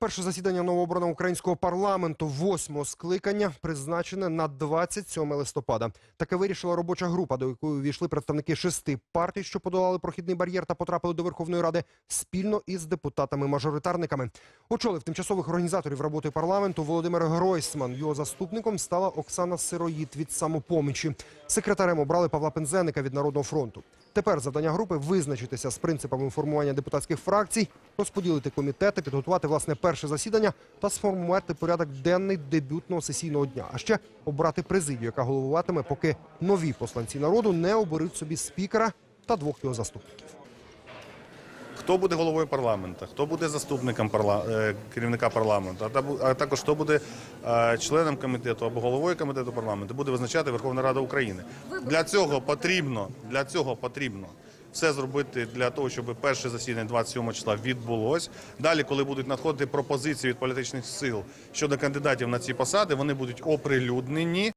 Перше засідання новообраного українського парламенту восьмого скликання призначене на 27 листопада. Таке вирішила робоча група, до якої увійшли представники шести партій, що подолали прохідний бар'єр та потрапили до Верховної Ради спільно із депутатами-мажоритарниками. Очолив тимчасових організаторів роботи парламенту Володимир Гройсман. Його заступником стала Оксана Сироїд від самопомічі. Секретарем обрали Павла Пензеника від Народного фронту. Тепер завдання групи визначитися з принципами формування депутатських фракцій, розподілити комітети, підготувати власне перше засідання та сформувати порядок денний дебютного сесійного дня. А ще обрати президію, яка головуватиме, поки нові посланці народу не оберуть собі спікера та двох його заступників. Хто буде головою парламенту, хто буде заступником парла... е, керівника парламенту, а та- а також хто буде е, членом комітету або головою комітету парламенту, буде визначати Верховна Рада України. Для цього потрібно, для цього потрібно все зробити для того, щоб перше засідання 27 числа відбулось. Далі, коли будуть надходити пропозиції від політичних сил щодо кандидатів на ці посади, вони будуть оприлюднені.